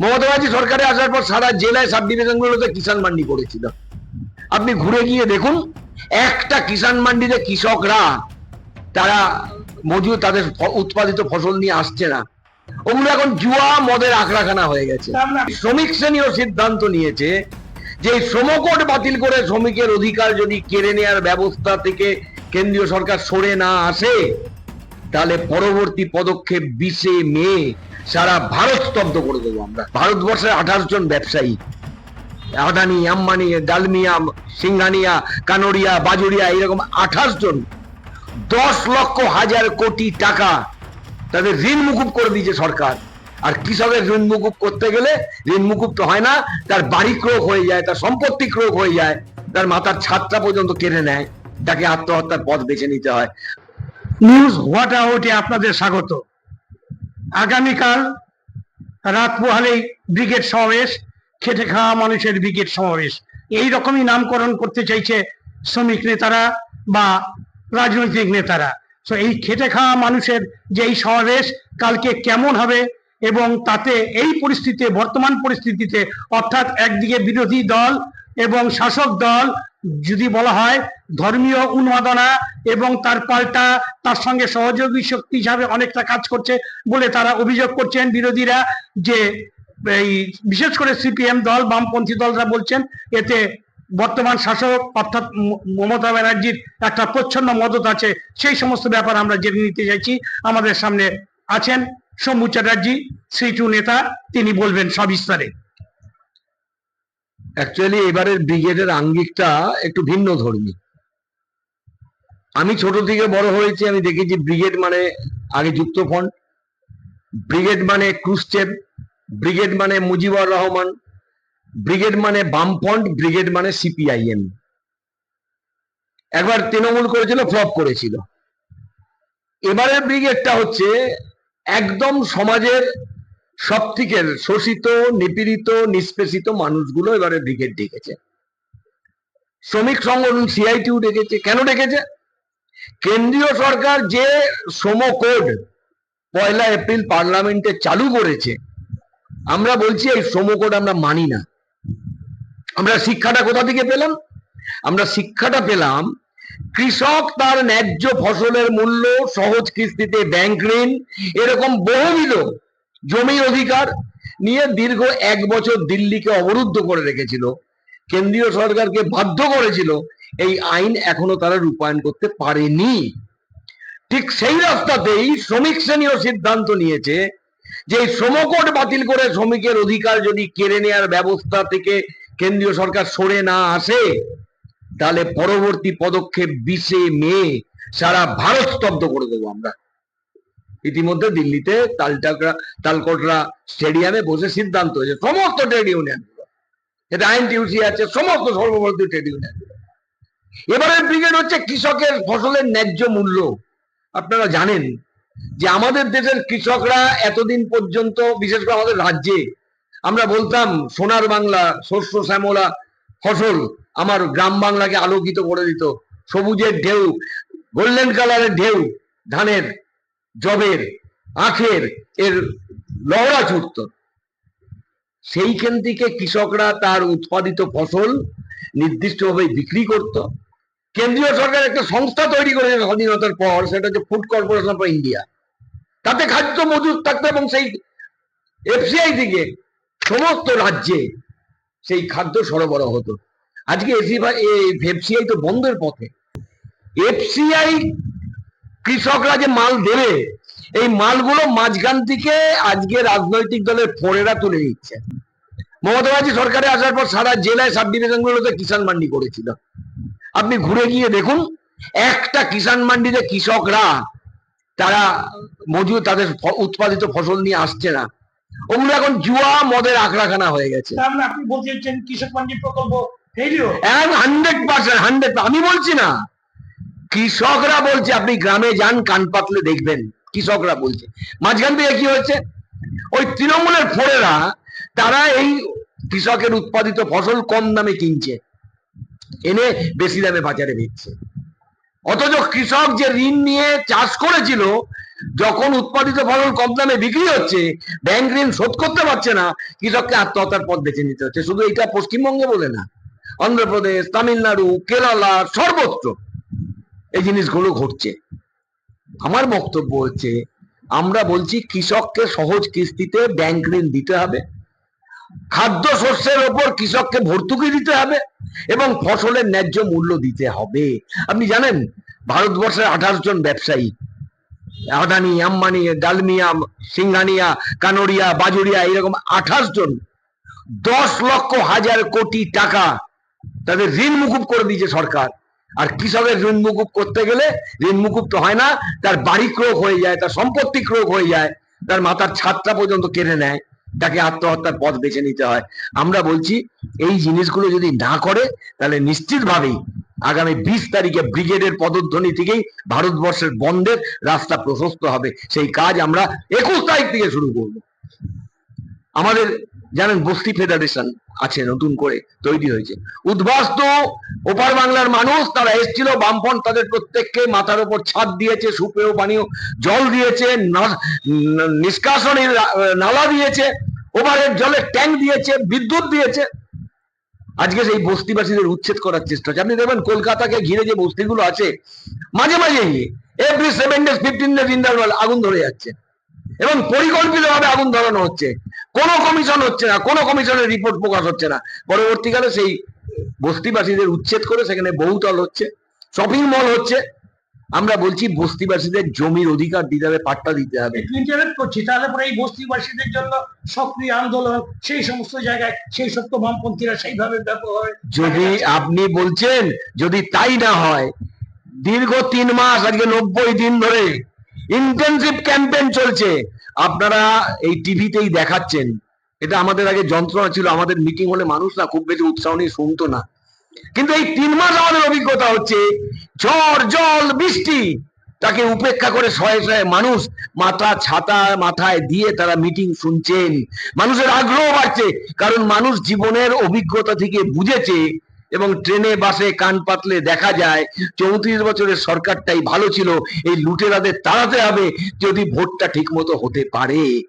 মমতা ব্যানার্জি সরকারে আসার পর সারা জেলায় সাব ডিভিশনগুলোতে কিষাণ মান্ডি করেছিল। আপনি ঘুরে গিয়ে দেখুন, একটা কিষাণ মান্ডিতে কৃষকরা, তারা মজুর তাদের উৎপাদিত ফসল নিয়ে আসছে না। ওগুলো এখন জুয়া, মদের আখড়াখানা হয়ে গেছে। শ্রমিক শ্রেণীও সিদ্ধান্ত নিয়েছে যে এই শ্রমকোড বাতিল করে শ্রমিকের অধিকার যদি কেড়ে নেওয়ার ব্যবস্থা থেকে কেন্দ্রীয় সরকার সরে না আসে, তাহলে পরবর্তী পদক্ষেপ বিশে মে সারা ভারত স্তব্ধ করে দেবো আমরা। ভারতবর্ষের আঠাশ জন ব্যবসায়ী। আদানি, আম্বানি, ডালমিয়া সিংহানিয়া কানোরিয়া বাজুরিয়া এরকম আঠাশ জন দশ লক্ষ হাজার কোটি টাকা তাদের ঋণ মুকুব করে দিয়েছে সরকার। আর কৃষকের ঋণ মুকুব করতে গেলে ঋণ মুকুব তো হয় না, তার বাড়ি ক্রোক হয়ে যায়, তার সম্পত্তি ক্রোক হয়ে যায়, তার মাথার ছাদটা পর্যন্ত কেড়ে নেয়, তাকে আত্মহত্যার পথ বেছে নিতে হয়। নিউজ হোয়াট আউটে আপনাদের স্বাগত। আগামীকাল রাত পোহালেই ব্রিগেড সমাবেশ, খেটে খাওয়া মানুষের ব্রিগেড সমাবেশ। এই রকমই নামকরণ করতে চাইছে শ্রমিক নেতারা বা রাজনৈতিক নেতারা। তো এই খেটে খাওয়া মানুষের যে এই সমাবেশ কালকে কেমন হবে এবং তাতে এই পরিস্থিতিতে, বর্তমান পরিস্থিতিতে অর্থাৎ একদিকে বিরোধী দল এবং শাসক দল যদি বলা হয় ধর্মীয় উন্মাদনা এবং তার পাল্টা, তার সঙ্গে সহযোগী শক্তি হিসাবে অনেকটা কাজ করছে বলে তারা অভিযোগ করছেন বিরোধীরা যে এই বিশেষ করে সিপিএম দল, বামপন্থী দলরা বলছেন এতে বর্তমান শাসক অর্থাৎ মমতা ব্যানার্জির একটা প্রচ্ছন্ন মদত আছে। সেই সমস্ত ব্যাপার আমরা জেনে নিতে চাইছি। আমাদের সামনে আছেন শম্ভু চ্যাটার্জি সিটু নেতা, তিনি বলবেন সবিস্তারে। অ্যাকচুয়ালি এবারের ব্রিগেডের আঙ্গিকটা একটু ভিন্ন ধর্মী। আমি ছোট থেকে বড় হয়েছি, আমি দেখেছি ব্রিগেড মানে আগে যুক্ত ফ্রন্ট ব্রিগেড মানে ক্রুশ্চেভ ব্রিগেড মানে মুজিবুর রহমান, ব্রিগেড মানে বামফ্রন্ট ব্রিগেড মানে সিপিআইএম একবার তৃণমূল করেছিল ফ্লপ করেছিল। এবারের ব্রিগেডটা হচ্ছে একদম সমাজের সব থেকে শোষিত, নিপীড়িত, নিষ্পেষিত মানুষগুলো এবারে ব্রিগেড ডেকেছে। শ্রমিক সংগঠন সিআইটিউ ডেকেছে। কেন ডেকেছে? কেন্দ্রীয় সরকার যে শ্রম কোড পয়লা এপ্রিল পার্লামেন্টে চালু করেছে, আমরা বলছি এই শ্রম কোড আমরা মানি না। আমরা শিক্ষাটা কোথা থেকে পেলাম? আমরা শিক্ষাটা পেলাম কৃষক তার ন্যায্য ফসলের মূল্য, সহজ কিস্তিতে ব্যাংক ঋণ, এরকম বহুবিধ জমির অধিকার নিয়ে দীর্ঘ এক বছর দিল্লিকে অবরুদ্ধ করে রেখেছিল। কেন্দ্রীয় সরকারকে বাধ্য করেছিল এই আইন এখনও তারা রূপায়ণ করতে পারেনি। ঠিক সেই রাস্তাতেই শ্রমিক শ্রেণীও সিদ্ধান্ত নিয়েছে যে শ্রমকোট বাতিল করে শ্রমিকের অধিকার যদি কেড়ে নেওয়ার ব্যবস্থা থেকে কেন্দ্রীয় সরকার সরে না আসে, তাহলে পরবর্তী পদক্ষেপ বিশে মে সারা ভারত স্তব্ধ করে দেবো আমরা। ইতিমধ্যে দিল্লিতে তালটাকরা, তালকোটরা স্টেডিয়ামে বসে সিদ্ধান্ত হয়েছে, সমস্ত ট্রেড ইউনিয়ন এটা আইনটিউসি আছে, সমস্ত সর্বভারতীয় ট্রেড ইউনিয়ন এবারের ব্রিগেড হচ্ছে কৃষকের ফসলের ন্যায্য মূল্য। আপনারা জানেন যে আমাদের দেশের কৃষকরা এতদিন পর্যন্ত, বিশেষ করে আমাদের রাজ্যে, আমরা বলতাম, সোনার বাংলা, শস্য, শ্যামলা ফসল আমার গ্রাম বাংলাকে আলোকিত করে দিত। সবুজের ঢেউ, গোল্ডেন কালারের ঢেউ, ধানের। জবের, আখের, এর লহরা ছুটত। সেইখান থেকে কৃষকরা তার উৎপাদিত ফসল নির্দিষ্টভাবে বিক্রি করত। কেন্দ্রীয় সরকার একটা সংস্থা তৈরি করেছে স্বাধীনতার পর, সেটা হচ্ছে ফুড কর্পোরেশন অফ ইন্ডিয়া তাতে খাদ্য মজুত থাকতো এবং সেই এফসিআই থেকে সমস্ত রাজ্যে সেই খাদ্য সরবরাহ হতো। আজকে এফসিআই তো বন্ধের পথে। এফসিআই কৃষকরা যে মাল দেবে এই মালগুলো মাঝখান থেকে আজকে রাজনৈতিক দলের ফোরেরা তুলে নিচ্ছে। মমতা ব্যানার্জি সরকারে আসার পর সারা জেলায় সাব ডিভিশনগুলোতে কিষাণ মান্ডি করেছিল। আপনি ঘুরে গিয়ে দেখুন একটা কিষাণ মান্ডিতে কৃষকরা তারা মজুর তাদের উৎপাদিত ফসল নিয়ে আসছে না। ওগুলো এখন জুয়া মদের আখড়াখানা হয়ে গেছে। আপনি বলতে কৃষক মান্ডি প্রকল্প হান্ড্রেড পার্সেন্ট হান্ড্রেড আমি বলছি না। কৃষকরা বলছে, আপনি গ্রামে যান, কান পাতলে দেখবেন। কৃষকরা বলছে। মাঝখান থেকে কি হয়েছে? ওই তৃণমূলের ফোরেরা, তারা এই কৃষকের উৎপাদিত ফসল কম দামে কিনছে। এনে বেশি দামে বাজারে বেচছে। অথচ কৃষক যে ঋণ নিয়ে চাষ করেছিল, যখন উৎপাদিত ফসল কম দামে বিক্রি হচ্ছে, ব্যাংক ঋণ শোধ করতে পারছে না, কৃষককে আত্মহত্যার পথ বেছে নিতে হচ্ছে। শুধু এটা পশ্চিমবঙ্গে বলে না, অন্ধ্রপ্রদেশ, তামিলনাড়ু, কেরালা, সর্বত্র। এই জিনিসগুলো ঘটছে। আমার বক্তব্য হচ্ছে, আমরা বলছি কৃষককে সহজ কিস্তিতে ব্যাংক ঋণ দিতে হবে খাদ্য শস্যের ওপর কৃষককে ভর্তুকি দিতে হবে এবং ফসলের ন্যায্য মূল্য দিতে হবে। আপনি জানেন ভারতবর্ষের আঠাশ জন ব্যবসায়ী, আদানি, আম্বানি, ডালমিয়া সিংহানিয়া কানোরিয়া বাজুরিয়া এরকম আঠাশ জন দশ লক্ষ হাজার কোটি টাকা তাদের ঋণ মুকুব করে দিয়েছে সরকার। আর কৃষকের ঋণ মুকুব করতে গেলে ঋণ মুকুব তো হয় না, তার বাড়ি ক্রোক হয়ে যায়, তার সম্পত্তি ক্রোক হয়ে যায়, তার মাথার ছাদটা পর্যন্ত কেড়ে নেয়, তাকে আত্মহত্যার পথ বেছে নিতে হয়। আমরা বলছি, এই জিনিসগুলো যদি না করে, তাহলে নিশ্চিতভাবেই আগামী বিশ তারিখে ব্রিগেডের পদধ্বনি থেকেই ভারতবর্ষের বন্ধের রাস্তা প্রশস্ত হবে। সেই কাজ আমরা একুশ তারিখ থেকে শুরু করব। আমাদের জানেন বস্তি ফেডারেশন আছে নতুন করে তৈরি হয়েছে। উদ্বাস্ত ওপার বাংলার মানুষ তারা এসেছিল, বামফ্রন্ট তাদের প্রত্যেককে মাথার উপর ছাদ দিয়েছে, সুপেয় পানীয় জল দিয়েছে নিষ্কাশনের নালা দিয়েছে ওভারের জলের ট্যাঙ্ক দিয়েছে, বিদ্যুৎ দিয়েছে। আজকে সেই বস্তিবাসীদের উচ্ছেদ করার চেষ্টা হচ্ছে। আপনি দেখবেন কলকাতাকে ঘিরে যে বস্তিগুলো আছে, মাঝে মাঝেই every seven days, fifteen days interval আগুন ধরে যাচ্ছে। এবং পরিকল্পিতভাবে আগুন ধরানো হচ্ছে। কোনো কমিশন হচ্ছে না কোনো কমিশনের রিপোর্ট প্রকাশ হচ্ছে না। পরবর্তীকালে সেই বস্তিবাসীদের উচ্ছেদ করে সেখানে বহুতল হচ্ছে শপিং মল হচ্ছে। আমরা বলছি বস্তিবাসীদের জমির অধিকার দিতে হবে পাট্টা দিতে হবে। করছি তাহলে পরে এই বস্তিবাসীদের জন্য সক্রিয় আন্দোলন সেই সমস্ত জায়গায় সেই সত্য বামপন্থীরা সেইভাবে যদি আপনি বলছেন যদি তাই না হয় দীর্ঘ তিন মাস আজকে নব্বই দিন ধরে ইন্টেনসিভ ক্যাম্পেইন চলছে। আপনারা এই টিভিতেই দেখাচ্ছেন। এটা আমাদের আগে যন্ত্রণা ছিল, আমাদের মিটিং হলে মানুষ না খুব বেশি উৎসাহ নিয়ে শুনতো না। কিন্তু এই তিন মাস আমাদের অভিজ্ঞতা হচ্ছে, ঝড়, জল, বৃষ্টি, তাকে উপেক্ষা করে শয়ে শয়ে মানুষ মাথা ছাতা মাথায় দিয়ে তারা মিটিং শুনছেন। মানুষের আগ্রহ বাড়ছে, কারণ মানুষ জীবনের অভিজ্ঞতা থেকে বুঝেছে এবং ট্রেনে, বাসে কান পাতলে দেখা যায়, চৌত্রিশ বছরের সরকারটাই ভালো ছিল। এই লুটেরাদের তাড়াতে হবে যদি ভোটটা ঠিক মতো হতে পারে।